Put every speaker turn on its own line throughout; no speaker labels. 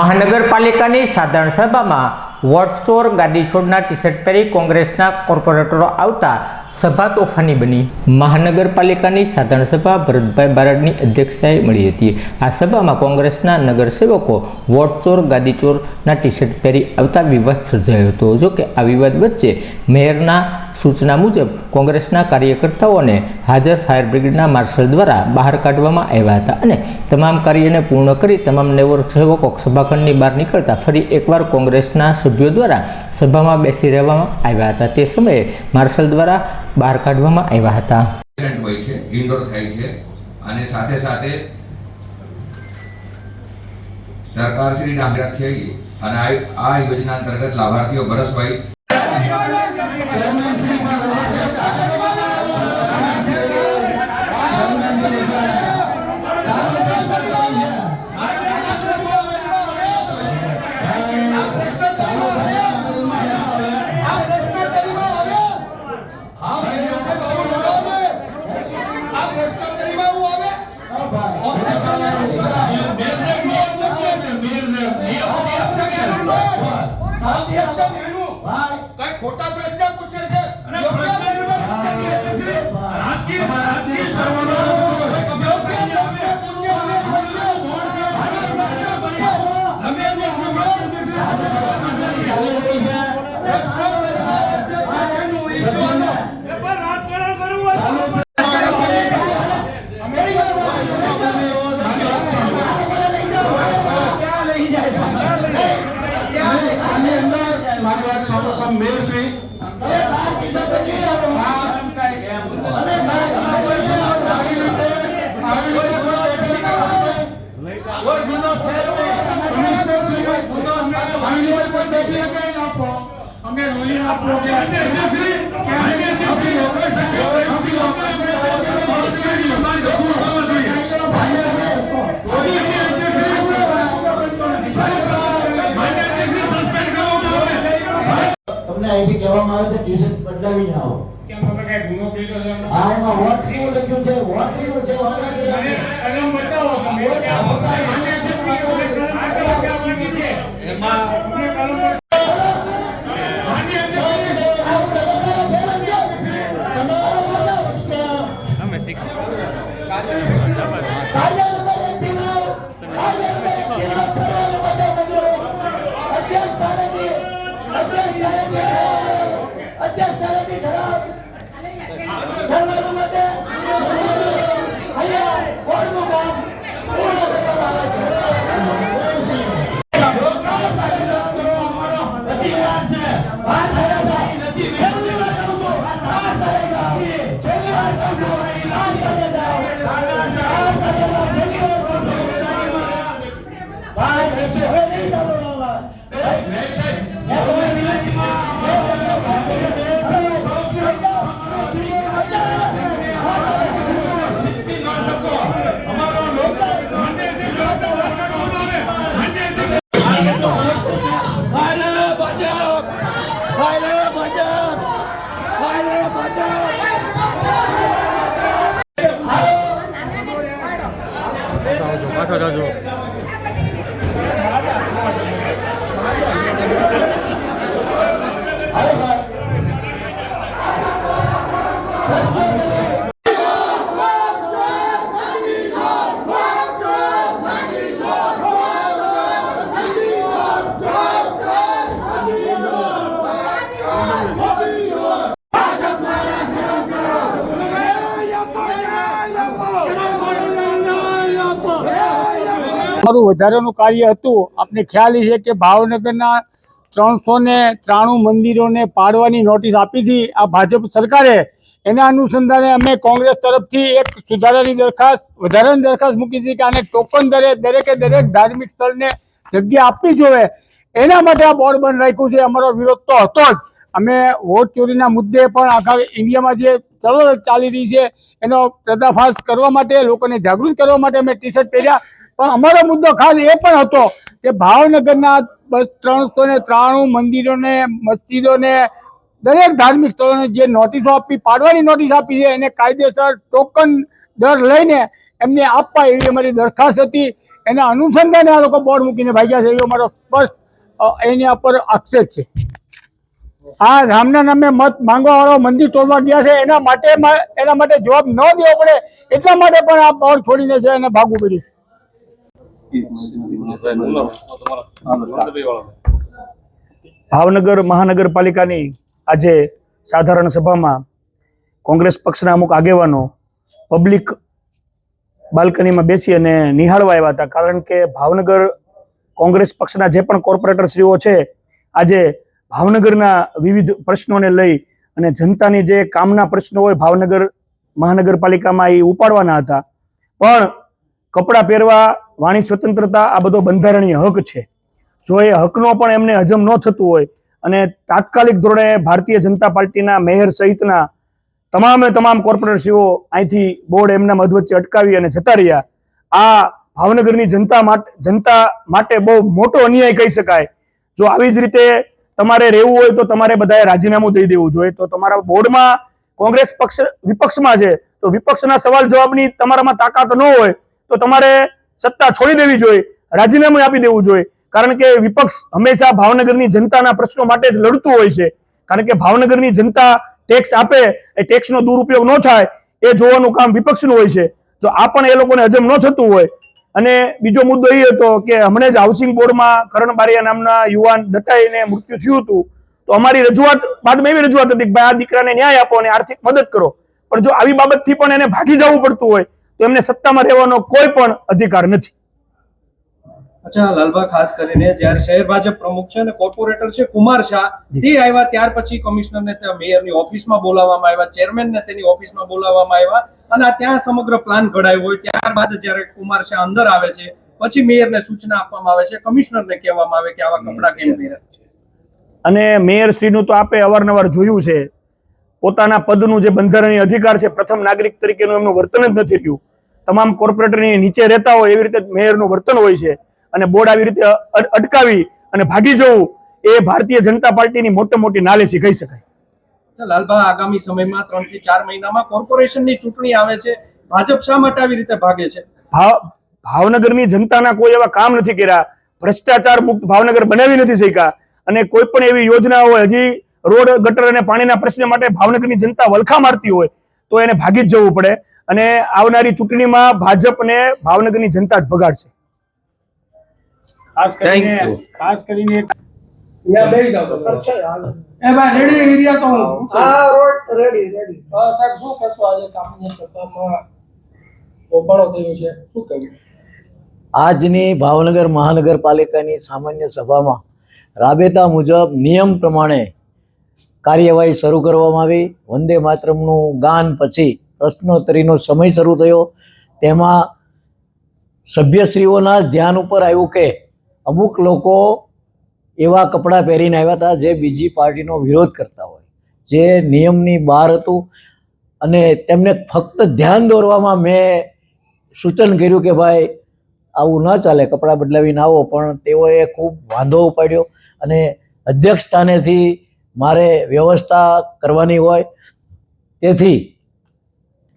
મહાનગરપાલિકાની સાધારણ સભામાં વોટચોર ગાદી છોડના ટી શર્ટ પહેરી કોંગ્રેસના કોર્પોરેટરો આવતા સભા તોફાની બની. મહાનગરપાલિકાની સાધારણ સભા ભરતભાઈ બારડની અધ્યક્ષતાએ મળી હતી. આ સભામાં કોંગ્રેસના નગરસેવકો વોટચોર ગાદીચોરના ગાદી ટી શર્ટ પહેરી આવતા વિવાદ સર્જાયો હતો. જોકે આ વિવાદ વચ્ચે મેયરના સૂચના મુજબ કોંગ્રેસના કાર્યકર્તાઓને હાજર ફાયર બ્રિગેડના માર્શલ દ્વારા બહાર કાઢવામાં આવ્યા હતા અને તમામ કાર્યને પૂર્ણ કરી તમામ નગરસેવકો સભાખંડની બહાર નીકળતા ફરી એકવાર કોંગ્રેસના સભ્યો દ્વારા સભામાં બેસી રહેવામાં આવ્યા હતા. તે સમયે માર્શલ દ્વારા બહાર કાઢવામાં આવ્યા હતા.
અને સાથે સાથે સરકારશ્રીના અંતર્ગત છે અને આ યોજના અંતર્ગત લાભાર્થીઓ ભરસભાઈ
આની સસ્પેન્ડ કરવામાં આવે.
તમને અહીંથી કહેવામાં આવે છે ટી શર્ટ બદલાવીને આવો.
કેમ અમે કઈ ગુનો કર્યો છે?
આ એમાં વોટ કેવું લખ્યું છે? વોટ કેવું છે? વોટ
મને કલમ બતાવો તમે. કલમ બતાવો કે આ બની છે. અમને કલમ બતાવો. મારું વધારાનું કાર્ય હતું આપને ખ્યાલ છે કે ભાવનગરના ત્રણસો ને ત્રાણું મંદિરોને પાડવાની નોટિસ આપી હતી આ ભાજપ સરકારે એના અનુસંધાને અમે કોંગ્રેસ તરફથી એક સુધારાની દરખાસ્ત, વધારાની દરખાસ્ત મૂકી હતી કે આને ટોકન દરે, દરેકે દરેક ધાર્મિક સ્થળને જગ્યા આપવી જોઈએ એના માટે આ બોર્ડ બંધ રાખ્યું છે અમારો વિરોધ તો હતો જ અમે વોટ ચોરીના મુદ્દે પણ આખા ઇન્ડિયામાં જે ચળવળ ચાલી રહી છે, એનો પર્દાફાશ કરવા માટે, લોકોને જાગૃત કરવા માટે અમે ટી શર્ટ પહેર્યા. પણ અમારો મુદ્દો ખાસ એ પણ હતો કે ભાવનગરના બસ ત્રણસો ને ત્રાણું મંદિરોને, મસ્જિદોને, દરેક ધાર્મિક સ્થળોને જે નોટિસો આપી, પાડવાની નોટિસ આપી છે, એને કાયદેસર ટોકન દર લઈને એમને આપવા એવી અમારી દરખાસ્ત હતી. એના અનુસંધાને આ લોકો બોર્ડ મૂકીને ભાગ્યા છે, એવો મારો સ્પષ્ટ એની ઉપર આક્ષેપ છે. આ રામના નામે મત માંગવા વાળો મંદિર તોડવા ગયા છે. એના માટે એના માટે જવાબ ન દેવો પડે એટલા માટે પણ આ પાવર છોડીને છે એને ભાગવું પડ્યું
ભાવનગર મહાનગરપાલિકાની આજે સાધારણ સભામાં કોંગ્રેસ પક્ષના અમુક આગેવાનો પબ્લિક બાલ્કનીમાં બેસી અને નિહાળવા આવ્યા હતા. કારણ કે ભાવનગર કોંગ્રેસ પક્ષના જે પણ કોર્પોરેટરશ્રીઓ છે, આજે ભાવનગરના વિવિધ પ્રશ્નોને લઈ અને જનતાની જે કામના પ્રશ્નો હોય ભાવનગર મહાનગરપાલિકામાં એ ઉપાડવાના હતા. પણ કપડાં પહેરવા, વાણી સ્વતંત્રતા આ બધો બંધારણીય હક છે. જો એ હકનો પણ એમને હજમ ન થતું હોય અને તાત્કાલિક ધોરણે ભારતીય જનતા પાર્ટીના મેયર સહિતના તમામે તમામ કોર્પોરેટરશ્રીઓ અહીંથી બોર્ડ એમના મધ વચ્ચે અટકાવી અને જતા રહ્યા. આ ભાવનગરની જનતા માટે જનતા માટે બહુ મોટો અન્યાય કહી શકાય. જો આવી જ રીતે તમારે રહેવું હોય તો તમારે બધાએ રાજીનામું દઈ દેવું જોઈએ. તો તમારા બોર્ડમાં કોંગ્રેસ પક્ષ વિપક્ષમાં છે, તો વિપક્ષના સવાલ જવાબની તમારામાં તાકાત ન હોય તો તમારે સત્તા છોડી દેવી જોઈએ, રાજીનામું આપી દેવું જોઈએ. કારણ કે વિપક્ષ હંમેશા ભાવનગરની જનતાના પ્રશ્નો માટે જ લડતું હોય છે. કારણ કે ભાવનગરની જનતા ટેક્સ આપે, એ ટેક્સનો દુરુપયોગ ન થાય, એ જોવાનું કામ વિપક્ષનું હોય છે. જો આ પણ એ લોકોને હજમ ન થતું હોય અને બીજો મુદ્દો એ હતો કે હમણાં જ હાઉસિંગ બોર્ડમાં કરણ બારિયા નામના યુવાન દટાઈને મૃત્યુ થયું હતું. તો અમારી રજૂઆત બાદમાં એવી રજૂઆત હતી કે ભાઈ આ દીકરાને ન્યાય આપો અને આર્થિક મદદ કરો. પણ જો આવી બાબતથી પણ એને ભાગી જવું પડતું હોય, તો એમને સત્તામાં રહેવાનો કોઈ પણ અધિકાર નથી.
અચ્છા લાલબા ખાસ કરીને જ્યારે શહેર ભાજપ પ્રમુખ છે અને કોર્પોરેટર છે કુમાર શાહ તે આવ્યા ત્યાર પછી કમિશનરને ત્યાં મેયરની ઓફિસમાં બોલાવવામાં આવ્યા ચેરમેનને તેની ઓફિસમાં બોલાવવામાં આવ્યા અને આ ત્યાં સમગ્ર પ્લાન ઘડાયો હોય ત્યારબાદ જ્યારે કુમાર શાહ અંદર આવે છે પછી મેયરને સૂચના આપવામાં આવે છે કમિશનરને કહેવામાં આવે કે આવા કપડાં કેમ પહેર્યા
અને મેયર શ્રીનું તો આપે અવારનવાર જોયું છે પોતાના પદનું જે બંધારણીય અધિકાર છે પ્રથમ નાગરિક તરીકેનું એમનું વર્તન જ નથી રહ્યું. તમામ કોર્પોરેટરની નીચે રહેતા હોય એવી રીતે મેયરનું વર્તન હોય છે. અને બોર્ડ આવી રીતે અટકાવી અને ભાગી જવું એ ભારતીય જનતા પાર્ટીની મોટી મોટી નાલેસી કહી શકાય.
લાલભા આગામી સમયમાં ત્રણથી ચાર મહિનામાં કોર્પોરેશનની ચૂંટણી આવે છે. ભાજપ શા માટે આવી રીતે ભાગે છે?
ભાવ ભાવનગરની જનતાના કોઈ એવા કામ નથી કર્યા ભ્રષ્ટાચાર મુક્ત ભાવનગર બનાવી નથી શક્યા અને કોઈ પણ એવી યોજના હોય હજી રોડ ગટર અને પાણીના પ્રશ્ન માટે ભાવનગરની જનતા વલખા મારતી હોય તો એને ભાગી જ જવું પડે. અને આવનારી ચૂંટણીમાં ભાજપને ભાવનગરની જનતા જ ભગાડશે.
ખાસ કરીને ખાસ કરીને
અહીંયા બેસી જાઓ તો. એ ભાઈ રેડી એરિયા તો હું પૂછું. અ, સાહેબ શું કહેશો આજે? સામાન્ય સભામાં હોબાળો થયો છે. શું કહેવું
આજની ભાવનગર મહાનગરપાલિકાની સામાન્ય સભામાં રાબેતા મુજબ નિયમ પ્રમાણે કાર્યવાહી શરૂ કરવામાં આવી. વંદે માતરમનું ગાન પછી પ્રશ્નોત્તરીનો સમય શરૂ થયો. તેમાં સભ્યશ્રીઓના જ ધ્યાન ઉપર આવ્યું કે અમુક લોકો એવા કપડાં પહેરીને આવ્યા હતા જે બીજી પાર્ટીનો વિરોધ કરતા હોય. જે નિયમની બહાર હતું અને તેમને ફક્ત ધ્યાન દોરવામાં મેં સૂચન કર્યું કે ભાઈ, આવું ન ચાલે, કપડાં બદલાવીને આવો. પણ તેઓએ ખૂબ વાંધો ઉપાડ્યો અને અધ્યક્ષ સ્થાનેથી મારે વ્યવસ્થા કરવાની હોય. તેથી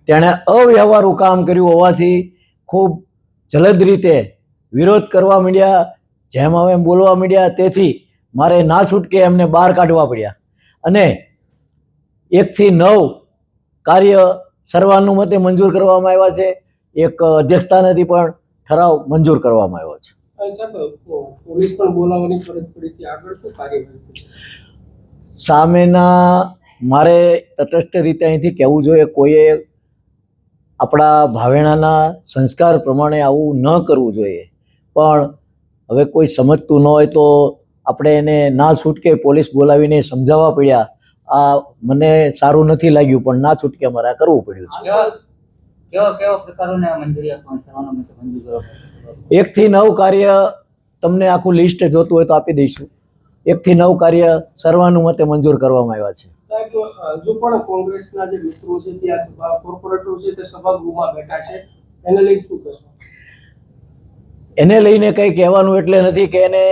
તેણે અવ્યવહારું કામ કર્યું હોવાથી ખૂબ જલદ રીતે વિરોધ કરવા માંડ્યા. જેમ હવે એમ બોલવા માંડ્યા તેથી મારે ના છૂટકે એમને બહાર કાઢવા પડ્યા. અને એકથી નવ કાર્ય સર્વાનુમતે મંજૂર કરવામાં આવ્યા છે. એક અધ્યક્ષતાનેથી પણ ઠરાવ મંજૂર કરવામાં આવ્યો છે? સામેના મારે તટસ્થ રીતે અહીંથી કહેવું જોઈએ કોઈએ આપણા ભાવેણાના સંસ્કાર પ્રમાણે આવું ન કરવું જોઈએ. પણ હવે કોઈ સમજતું ન હોય તો આપણે એને ના છૂટકે પોલીસ બોલાવીને સમજાવવા પડ્યા. આ મને સારું નથી લાગ્યું પણ ના છૂટકે અમારે આ કરવું પડ્યું છે. એકથી નવ કાર્ય તમને આખું લિસ્ટ જોતું હોય તો આપી દઈશું. એકથી નવ કાર્ય સર્વાનુમતે મંજૂર કરવામાં આવ્યા છે.
હજુ પણ કોંગ્રેસના જે મિત્રો છે ત્યાં કોર્પોરેટરો છે તે સભાગૃહમાં બેઠા છે. એને લઈને શું કહેશો?
એને લઈને કંઈ કહેવાનું એટલે નથી કે એને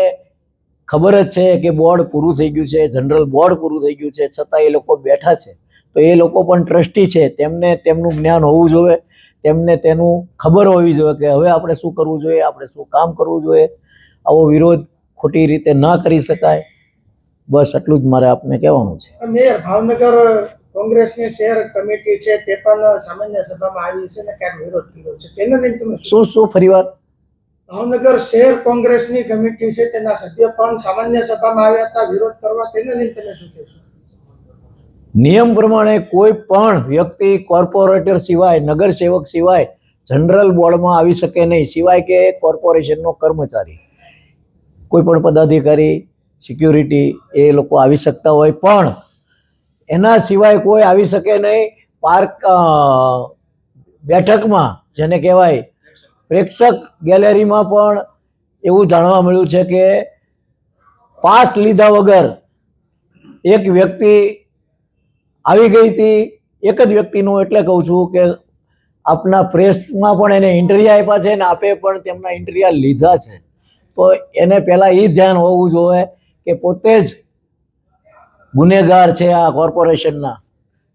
ખબર જ છે કે બોર્ડ પૂરું થઈ ગયું છે જનરલ બોર્ડ પૂરું થઈ ગયું છે છતાં એ લોકો બેઠા છે. તો એ લોકો પણ ટ્રસ્ટી છે. તેમને તેમનું જ્ઞાન હોવું જોઈએ. તેમને તેનું ખબર હોવી જોઈએ કે હવે આપણે શું કરવું જોઈએ આપણે શું કામ કરવું જોઈએ. આવો વિરોધ ખોટી રીતે ના કરી શકાય. બસ એટલું જ મારે આપને કહેવાનું છે.
મેયર ભાવનગર કોંગ્રેસની શહેર કમિટી છે તે પણ સામાન્ય સભામાં આવી છે ને ક્યાંક વિરોધ કર્યો છે. તેને લઈને તમે શું
શું ફરીવાર
ભાવનગર શહેર કોંગ્રેસની કમિટી છે, તેના સભ્ય પણ સામાન્ય સભામાં આવ્યા હતા. વિરોધ કરવા તેને લઈને તમે શું કહેશો?
નિયમ પ્રમાણે કોઈ પણ વ્યક્તિ કોર્પોરેટર સિવાય, નગરસેવક સિવાય જનરલ બોર્ડમાં આવી શકે નહીં. સિવાય કે કોર્પોરેશનનો કર્મચારી. કોઈ પણ પદાધિકારી, સિક્યુરિટી, એ લોકો આવી શકતા હોય. પણ એના સિવાય કોઈ આવી શકે નહીં. પાર્ક બેઠકમાં જેને કહેવાય પ્રેક્ષક ગેલેરીમાં પણ એવું જાણવા મળ્યું છે કે પાસ લીધા વગર એક વ્યક્તિ આવી ગઈ હતી, એક જ વ્યક્તિનું એટલે કહું છું કે આપના પ્રેસમાં પણ એને ઇન્ટરવ્યુ આપ્યા છે ને આપે પણ તેમના ઇન્ટરવ્યુ લીધા છે. તો એને પહેલાં એ ધ્યાન હોવું જોઈએ કે પોતે જ ગુનેગાર છે આ કોર્પોરેશનના.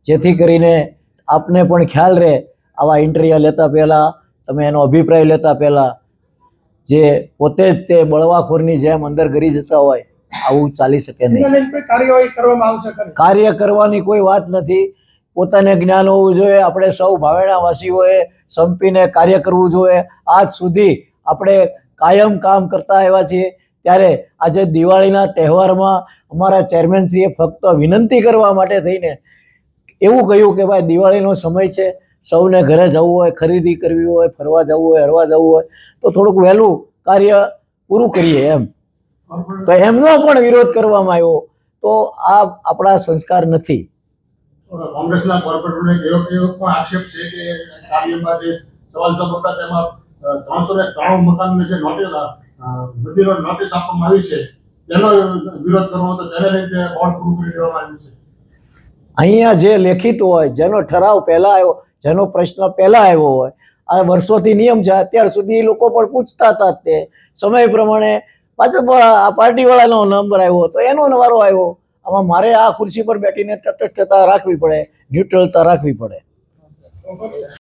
જેથી કરીને આપને પણ ખ્યાલ રહે આવા ઇન્ટરવ્યુ લેતા પહેલાં તમે એનો અભિપ્રાય લેતા પહેલાં જે પોતે જ તે બળવાખોરની જેમ અંદર ગરી જતા હોય આવું ચાલી શકે નહીં. કાર્ય કરવાની કોઈ વાત નથી. પોતાને જ્ઞાન હોવું જોઈએ આપણે સૌ ભાવેણાવાસીઓએ સંપીને કાર્ય કરવું જોઈએ. આજ સુધી આપણે કાયમ કામ કરતા આવ્યા છીએ. ત્યારે આજે દિવાળીના તહેવારમાં અમારા ચેરમેનશ્રીએ ફક્ત વિનંતી કરવા માટે થઈને એવું કહ્યું કે ભાઈ દિવાળીનો સમય છે. સૌને ઘરે જવું હોય ખરીદી કરવી હોય ફરવા જવું હોય હરવા જવું હોય તો થોડુંક વહેલું કાર્ય પૂરું કરીએ એમ. તો એમનો પણ વિરોધ કરવામાં આવ્યો. તો આ આપણા સંસ્કાર નથી.
કોંગ્રેસના કોર્પોરેટરને એવો એવો પણ આક્ષેપ છે કે કાર્યમાં જે સવાલ જવાબ હતા તેમાં ત્રણસો ને ત્રાણું મકાનને જે નોટિસ મંદિરો નોટિસ આપવામાં આવી છે તેનો વિરોધ કરવો હતો તેને લઈને બોર્ડ પૂરું કરી દેવામાં આવ્યું છે.
અહીંયા જે લેખિત હોય જેનો ઠરાવ પહેલા આવ્યો જેનો પ્રશ્ન પહેલા આવ્યો હોય. આ વર્ષોથી નિયમ છે, અત્યાર સુધી લોકો પણ પૂછતા હતા તે. સમય પ્રમાણે પાછળ આ પાર્ટીવાળાનો નંબર આવ્યો તો એનો નવારો આવ્યો. આમાં મારે આ ખુરશી પર બેઠીને તટસ્થતા રાખવી પડે, ન્યુટ્રલતા રાખવી પડે.